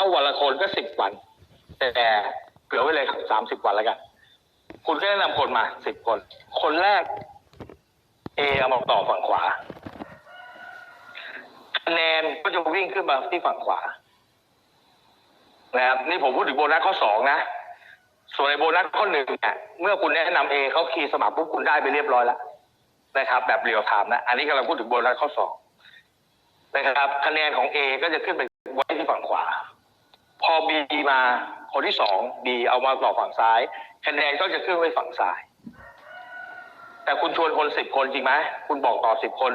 ถ้าวันละคนก็สิบวัน แต่เผื่อไว้เลยครับสามสิบวันแล้วกัน คุณก็แนะนำคนมาสิบคน คนแรก เอเอามาต่อฝั่งขวาคะแนนก็จะวิ่งขึ้นมาที่ฝั่งขวานะครับนี่ผมพูดถึงโบนัสข้อสองนะ ส่วนในโบนัสข้อหนึ่งเนี่ยเมื่อคุณแนะนำเอเขาคีย์สมัครปุ๊บคุณได้ไปเรียบร้อยแล้วนะครับ แบบเรียวไทม์นะ อันนี้กำลังพูดถึงโบนัสข้อสองนะครับ คะแนนของเอก็จะขึ้นไปไว้ที่ฝั่งขวา อบีมาคนที่สองบีเอามาต่อฝั่งซ้ายคะแนนก็จะขึ้นไว้ฝั่งซ้าย แต่คุณชวนคนสิบคนจริงไหมคุณบอกต่อสิบคน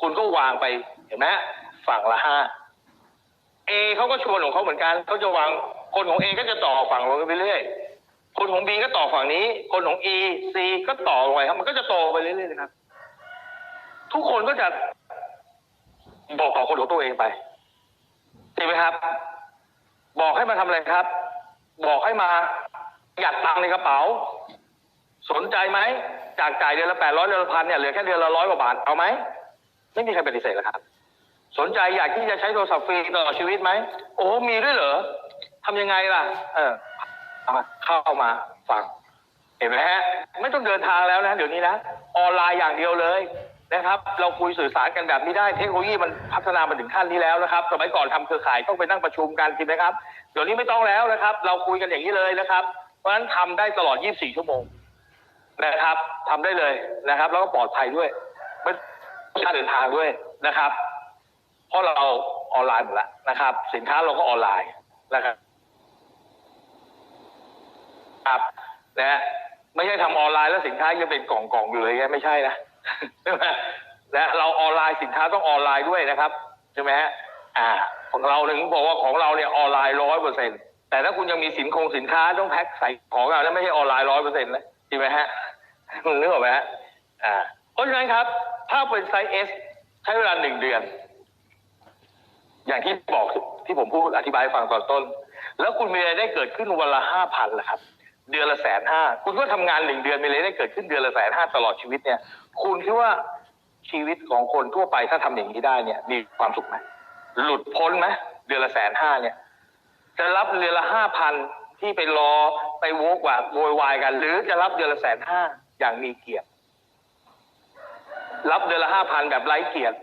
คุณก็วางไปเห็นไหมฝั่งละห้าเอเขาก็ชวนของเขาเหมือนกันเขาจะวางคนของเอก็จะต่อฝั่งลงไปเรื่อยคนของบีก็ต่อฝั่งนี้ คนของ E C ก็ต่อลงไปครับมันก็จะโตไปเรื่อยๆนะครับ ทุกคนก็จะบอกต่อคนของตัวเองไปใช่ไหมครับ บอกให้มาทำอะไรครับ บอกให้มาหยัดตังค์ในกระเป๋า สนใจไหมจากจ่ายเดือนละแปดร้อยเดือนละพันเนี่ยเหลือแค่เดือนละร้อยกว่าบาทเอาไหมไม่มีใครปฏิเสธหรอกครับ สนใจอยากที่จะใช้โทรศัพท์ฟรีตลอดชีวิตไหมโอ้มีด้วยเหรอทำยังไงล่ะ เออมาเข้ามาฟัง เห็นไหมฮะ ไม่ต้องเดินทางแล้วนะ เดี๋ยวนี้นะ ออนไลน์อย่างเดียวเลย นะครับ เราคุยสื่อสารกันแบบนี้ได้เทคโนโลยีมันพัฒนามาถึงขั้นนี้แล้วนะครับ สมัยก่อนทำเครือข่ายต้องไปนั่งประชุมกันจริงไหมครับเดี๋ยวนี้ไม่ต้องแล้วนะครับ เราคุยกันอย่างนี้เลยนะครับ เพราะฉะนั้นทำได้ตลอด 24 ชั่วโมงนะครับทำได้เลยนะครับ แล้วก็ปลอดภัยด้วยไม่ค่าเดินทางด้วยนะครับ เพราะเราออนไลน์หมดแล้วนะครับ สินค้าเราก็ออนไลน์นะครับครับนะไม่ใช่ทำออนไลน์แล้วสินค้ายังเป็นกล่องๆอยู่เลยไงไม่ใช่นะ ใช่ไหมนะเราออนไลน์สินค้าต้องออนไลน์ด้วยนะครับใช่ไหมฮะอ่าของเราถึงบอกว่าของเราเนี่ยออนไลน์ร้อยเปอร์เซ็นต์แต่ถ้าคุณยังมีสินคงสินค้าต้องแพ็คใส่ของอะแล้วไม่ใช่ออนไลน์ร้อยเปอร์เซ็นต์นะใช่ไหมฮะนึกออกไหมฮะอ่าเพราะฉะนั้นครับ ถ้าเป็นไซส์ S ใช้เวลาหนึ่งเดือน อย่างที่บอกที่ผมพูดอธิบายฟังตอนต้น แล้วคุณมีรายได้เกิดขึ้นวันละห้าพันละครับ เดือนละแสนห้าคุณก็ทำงานหนึ่งเดือนมีรายได้เกิดขึ้นเดือนละแสนห้าตลอดชีวิตเนี่ย คุณคิดว่าชีวิตของคนทั่วไปถ้าทำอย่างนี้ได้เนี่ย มีความสุขไหมหลุดพ้นไหมเดือนละแสนห้าเนี่ย จะรับเดือนละห้าพันที่ไปรอไปโวกว่าโวยวายกัน หรือจะรับเดือนละแสนห้าอย่างมีเกียรติ รับเดือนละห้าพันแบบไร้เกียรติ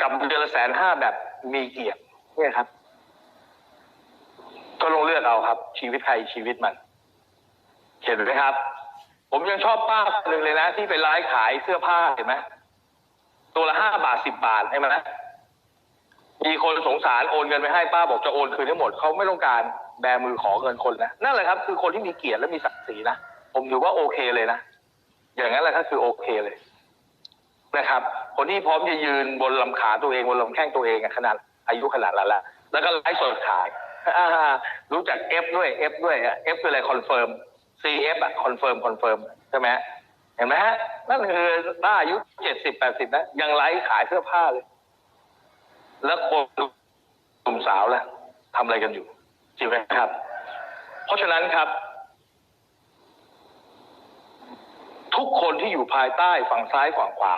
กับเดือนละแสนห้าแบบมีเกียรติเนี่ยครับ ก็ลงเลือกเอาครับ ชีวิตใครชีวิตมัน เห็นไหมครับ ผมยังชอบป้าคนหนึ่งเลยนะ ที่ไปไลฟ์ขายเสื้อผ้าเห็นไหมตัวละห้าบาทสิบบาทใช่ไหมนะมีคนสงสารโอนเงินไปให้ป้าบอกจะโอนคืนให้หมดเขาไม่ต้องการแบมือขอเงินคนนะนั่นแหละครับ คือคนที่มีเกียรติและมีศักดิ์ศรีนะผมถือว่าโอเคเลยนะอย่างนั้นแหละก็คือโอเคเลยนะครับ คนที่พร้อมจะยืนบนลำขาตัวเองบนลำแข้งตัวเองขนาดอายุขนาดนั้นละแล้วก็ไลฟ์สดขาย รู้จัก F ด้วย F ด้วยอะ F คืออะไรคอนเฟิร์ม CF อะคอนเฟิร์มคอนเฟิร์มใช่ไหมเห็นไหมฮะ นั่นคือป้าอายุเจ็ดสิบแปดสิบนะ ยังไลฟ์ขายเสื้อผ้าเลย แล้วคนหนุ่มสาวล่ะทำอะไรกันอยู่จริงไหมครับ เพราะฉะนั้นครับ ทุกคนที่อยู่ภายใต้ฝั่งซ้ายฝั่งขวา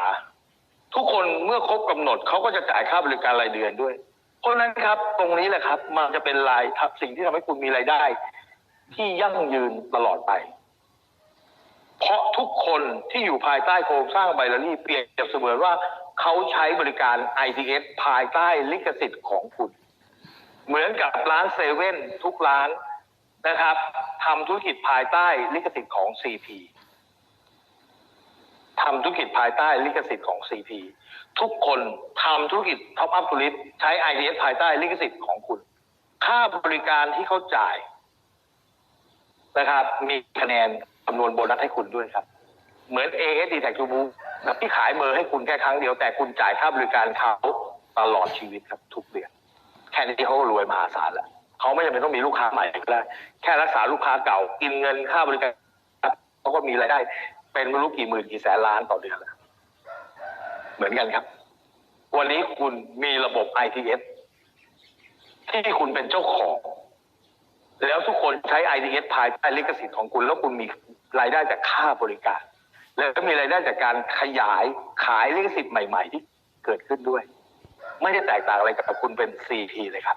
ทุกคนเมื่อครบกำหนดเขาก็จะจ่ายค่าบริการรายเดือนด้วย เพราะฉะนั้นครับตรงนี้แหละครับ มันจะเป็นรายทับสิ่งที่ทำให้คุณมีรายได้ ที่ยั่งยืนตลอดไป เพราะทุกคนที่อยู่ภายใต้โครงสร้างไบลารี่เปรียบเสมือนว่าเขาใช้บริการ ITS ภายใต้ลิขสิทธิ์ของคุณ เหมือนกับร้านเซเว่นทุกร้านนะครับทำธุรกิจภายใต้ลิขสิทธิ์ของ CP ทำธุรกิจภายใต้ลิขสิทธิ์ของ CP ทุกคนทำธุรกิจท็อปอัพธุรกิจใช้ ITS ภายใต้ลิขสิทธิ์ของคุณ ค่าบริการที่เขาจ่ายนะครับ มีคะแนนคำนวณโบนัสให้คุณด้วยครับ เหมือน AS d t a c ทูบูที่ขายเบอร์ให้คุณแค่ครั้งเดียวแต่คุณจ่ายค่าบริการเขาตลอดชีวิตครับ ทุกเดือนแค่นี้เขารวยมหาศาลแล้วเขาไม่จำเป็นต้องมีลูกค้าใหม่ก็ได้แค่รักษาลูกค้าเก่ากินเงินค่าบริการเขาก็มีรายได้ เป็นไม่รู้กี่หมื่นกี่แสนล้านต่อเดือนแล้วเหมือนกันครับ วันนี้คุณมีระบบ ITS ที่คุณเป็นเจ้าของ แล้วทุกคนใช้ ITS ภายใต้ลิขสิทธิ์ของคุณ แล้วคุณมีรายได้จากค่าบริการ แล้วก็มีรายได้จากการขยายขายลิขสิทธิ์ใหม่ ๆ ที่เกิดขึ้นด้วย ไม่ได้แตกต่างอะไรกับคุณเป็น CP เลยครับ